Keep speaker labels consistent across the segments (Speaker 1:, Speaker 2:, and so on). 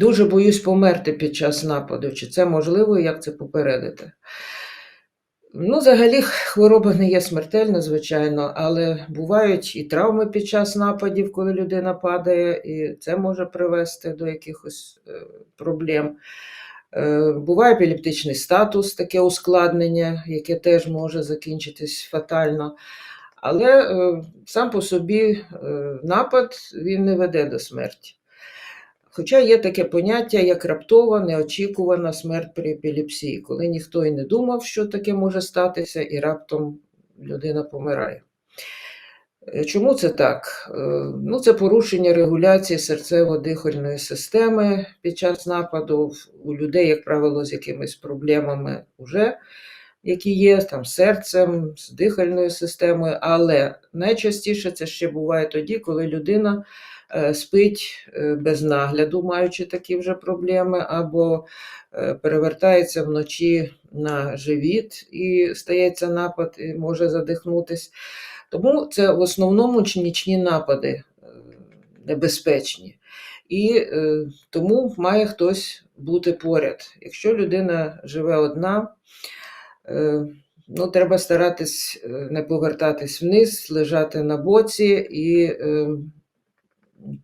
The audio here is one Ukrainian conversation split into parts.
Speaker 1: Дуже боюсь померти під час нападу. Чи це можливо як це попередити? Ну, взагалі, хвороба не є смертельна, звичайно, але бувають і травми під час нападів, коли людина падає, і це може привести до якихось е, проблем. Е, Буває епілептичний статус, таке ускладнення, яке теж може закінчитись фатально. Але е, сам по собі напад він не веде до смерті. Хоча є таке поняття, як раптова, неочікувана смерть при епілепсії, коли ніхто і не думав, що таке може статися, і раптом людина помирає. Е, Чому це так? Е, Ну, це порушення регуляції серцево-дихальної системи під час нападу у людей, як правило, з якимись проблемами вже, які є там з серцем, з дихальною системою, але найчастіше це ще буває тоді, коли людина спить е, без нагляду, маючи такі вже проблеми, або е, перевертається вночі на живіт і стається напад, і може задихнутись. Тому це в основному нічні напади е, небезпечні. І е, тому має хтось бути поряд. Якщо людина живе одна, е, ну, треба старатись е, не повертатись вниз, лежати на боці, і е,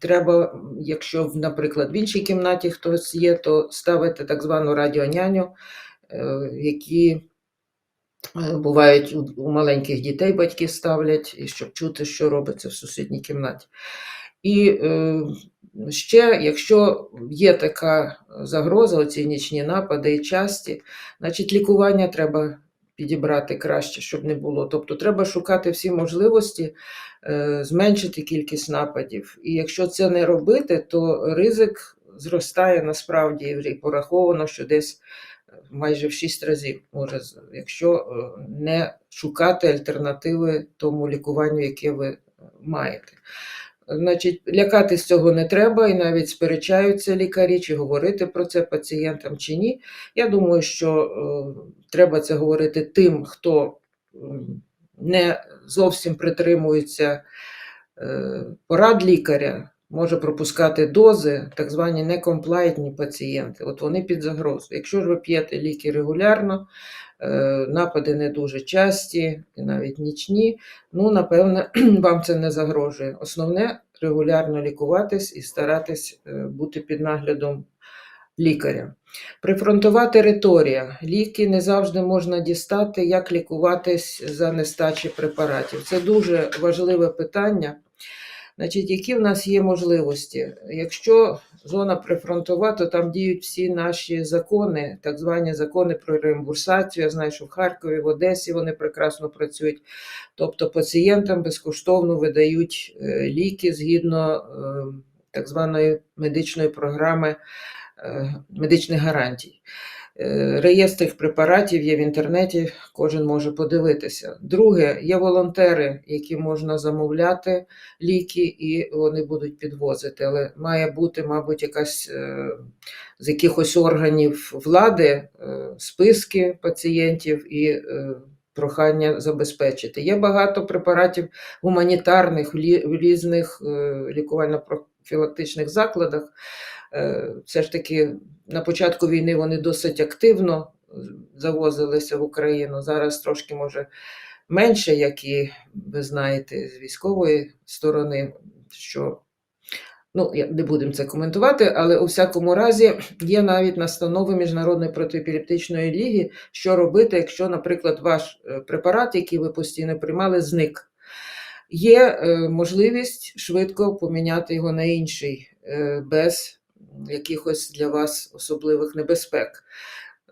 Speaker 1: треба, якщо, наприклад, в іншій кімнаті хтось є, то ставити так звану радіоняню, е, які Е, Бувають у, маленьких дітей батьки ставлять, і щоб чути, що робиться в сусідній кімнаті. І е, ще, якщо є така загроза, оці нічні напади і часті, значить лікування треба підібрати краще, щоб не було. Тобто треба шукати всі можливості е, зменшити кількість нападів. І якщо це не робити, то ризик зростає насправді і пораховано, що десь майже в 6 разів може, якщо е, не шукати альтернативи тому лікуванню, яке ви е, маєте. Значить, лякатись цього не треба, і навіть сперечаються лікарі, чи говорити про це пацієнтам чи ні. Я думаю, що е, треба це говорити тим, хто не зовсім притримується е, порад лікаря, може пропускати дози, так звані некомплайтні пацієнти. От вони під загрозою. Якщо ж ви п'єте ліки регулярно, е, напади не дуже часті, і навіть нічні, ну, напевне, вам це не загрожує. Основне регулярно лікуватись і старатись е, бути під наглядом лікаря. Прифронтова територія. Ліки не завжди можна дістати, як лікуватись за нестачі препаратів. Це дуже важливе питання. Значить, які в нас є можливості? Якщо зона прифронтова, то там діють всі наші закони, так звані закони про реімбурсацію. Я знаю, що в Харкові, в Одесі вони прекрасно працюють. Тобто пацієнтам безкоштовно видають е, ліки згідно е, так званої медичної програми е, медичних гарантій. Е, Реєстр препаратів є в інтернеті, кожен може подивитися. Друге, є волонтери, які можна замовляти ліки, і вони будуть підвозити. Але має бути, мабуть, якась е, з якихось органів влади е, списки пацієнтів і прохання забезпечити. Є багато препаратів гуманітарних в різних е, лікувально-профілактичних закладах. Е, Все ж таки на початку війни вони досить активно е, завозилися в Україну. Зараз трошки може менше, як і ви знаєте, з військової сторони, що ну, не будемо це коментувати, але у всякому разі є навіть настанови Міжнародної протиепілептичної ліги, що робити, якщо, наприклад, ваш е, препарат, який ви постійно приймали, зник. Є можливість швидко поміняти його на інший без якихось для вас особливих небезпек.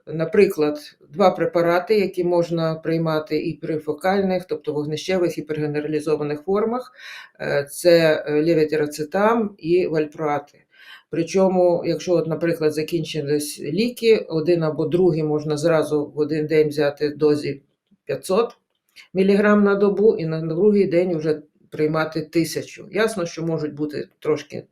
Speaker 1: Наприклад, два препарати, які можна приймати і при фокальних, тобто вогнищевих і при генералізованих формах, е, це е, левотирацетам і вальпроати. Причому, якщо, от, наприклад, закінчились ліки, один або другий можна зразу в один день взяти дозі 500 мг на добу, і на другий день вже приймати тисячу. Ясно, що можуть бути трошки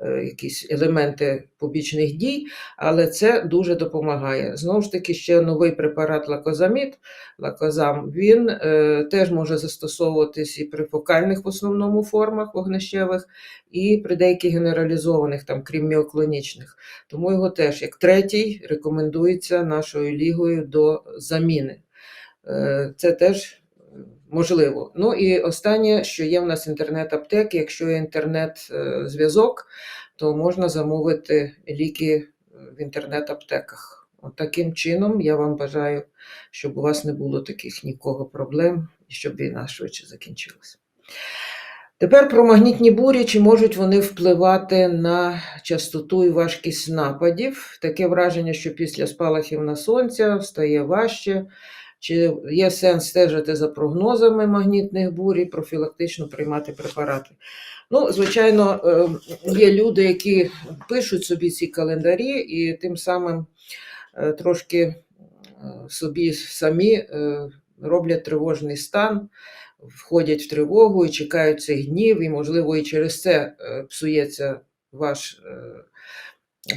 Speaker 1: е, якісь елементи побічних дій, але це дуже допомагає. Знову ж таки, ще новий препарат лакозамід, лакозам, він е, теж може застосовуватись і при фокальних в основному формах вогнищевих, і при деяких генералізованих, там, крім міоклонічних. Тому його теж як третій рекомендується нашою лігою до заміни. Е, Це теж можливо. Ну і останнє, що є в нас інтернет-аптеки. Якщо є інтернет-зв'язок, то можна замовити ліки в інтернет-аптеках. От таким чином я вам бажаю, щоб у вас не було таких нікого проблем і щоб війна швидше закінчилася. Тепер про магнітні бурі, чи можуть вони впливати на частоту і важкість нападів. Таке враження, що після спалахів на сонця стає важче. Чи є сенс стежити за прогнозами магнітних бурь і профілактично приймати препарати? Ну, звичайно, е, є люди, які пишуть собі ці календарі і тим самим е, трошки е, собі самі е, роблять тривожний стан, входять в тривогу і чекають цих днів, і, можливо, і через це псується ваш,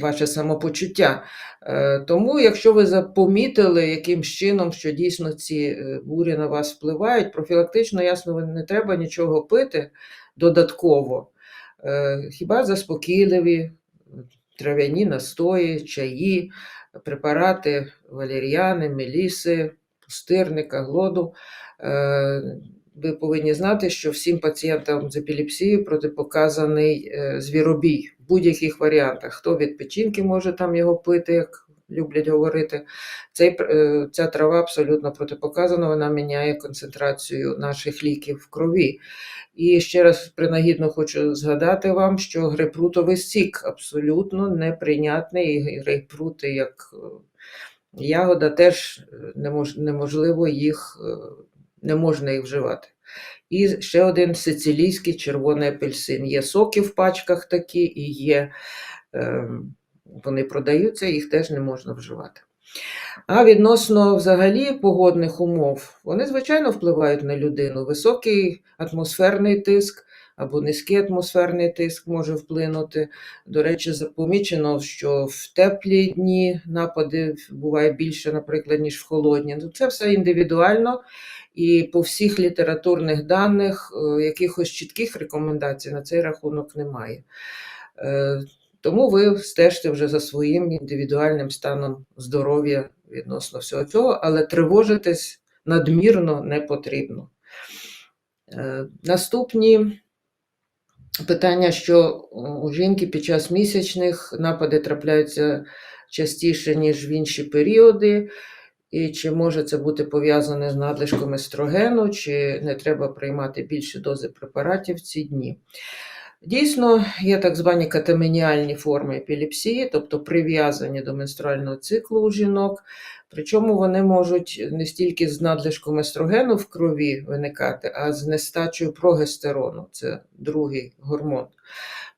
Speaker 1: ваше самопочуття. Е, Тому, якщо ви запомітили якимсь чином, що дійсно ці е, бурі на вас впливають, профілактично, ясно, не треба нічого пити додатково. Е, Хіба заспокійливі трав'яні настої, чаї, препарати валеріани, меліси, пустирника, глоду. Ви повинні знати, що всім пацієнтам з епілепсією протипоказаний е, звіробій в будь-яких варіантах. Хто від печінки може там його пити, як люблять говорити. Цей, е, ця трава абсолютно протипоказана, вона міняє концентрацію наших ліків в крові. І ще раз принагідно хочу згадати вам, що грейпфрутовий сік абсолютно неприйнятний, і грейпфрути як е, ягода теж неможливо їх, не можна їх вживати. І ще один сицилійський червоний апельсин. Є соки в пачках такі, і є, е, вони продаються, їх теж не можна вживати. А відносно взагалі погодних умов, вони, звичайно, впливають на людину. Високий атмосферний тиск або низький атмосферний тиск може вплинути. До речі, помічено, що в теплі дні напади буває більше, наприклад, ніж в холодні. Ну, Це все індивідуально. І по всіх літературних даних е, якихось чітких рекомендацій на цей рахунок немає. Е, Тому ви стежте вже за своїм індивідуальним станом здоров'я відносно всього цього, але тривожитись надмірно не потрібно. Е, Наступні питання, що у жінки під час місячних напади трапляються частіше, ніж в інші періоди. І чи може це бути пов'язане з надлишком естрогену, чи не треба приймати більші дози препаратів в ці дні? Дійсно, є так звані катаменіальні форми епілепсії, тобто прив'язані до менструального циклу у жінок. Причому вони можуть не стільки з надлишком естрогену в крові виникати, а з нестачею прогестерону це другий гормон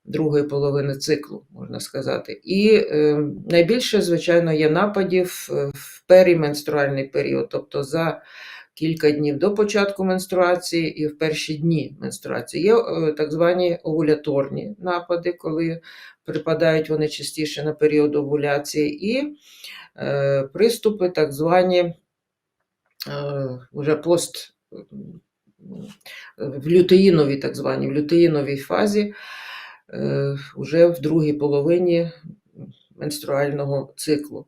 Speaker 1: другої половини циклу, можна сказати. І е, найбільше, звичайно, є нападів е, в періменструальний період, тобто за кілька днів до початку менструації і в перші дні менструації. Є е, так звані овуляторні напади, коли припадають вони частіше на період овуляції, і е, приступи, так звані е, вже пост в лютеїновій, так звані, в лютеїновій фазі, е, вже в другій половині менструального циклу.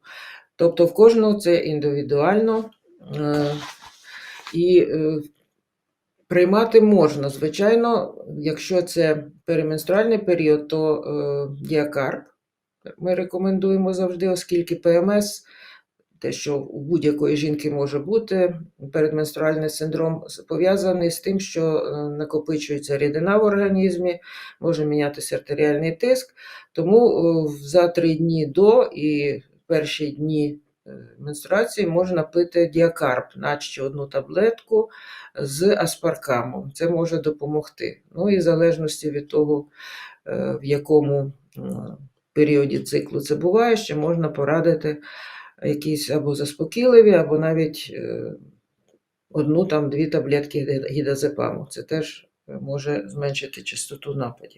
Speaker 1: Тобто в кожного це індивідуально. І е, приймати можна. Звичайно, якщо це переменструальний період, то е, діакарп ми рекомендуємо завжди, оскільки ПМС, те, що у будь-якої жінки може бути, передменструальний синдром пов'язаний з тим, що е, накопичується рідина в організмі, може мінятися артеріальний тиск. Тому за три дні до і перші дні менструації можна пити діакарп, наче одну таблетку з аспаркамом. Це може допомогти. Ну і в залежності від того, е, в якому е, періоді циклу це буває, ще можна порадити якісь або заспокійливі, або навіть е, одну там дві таблетки гі- гідазепаму. Це теж може зменшити частоту нападів.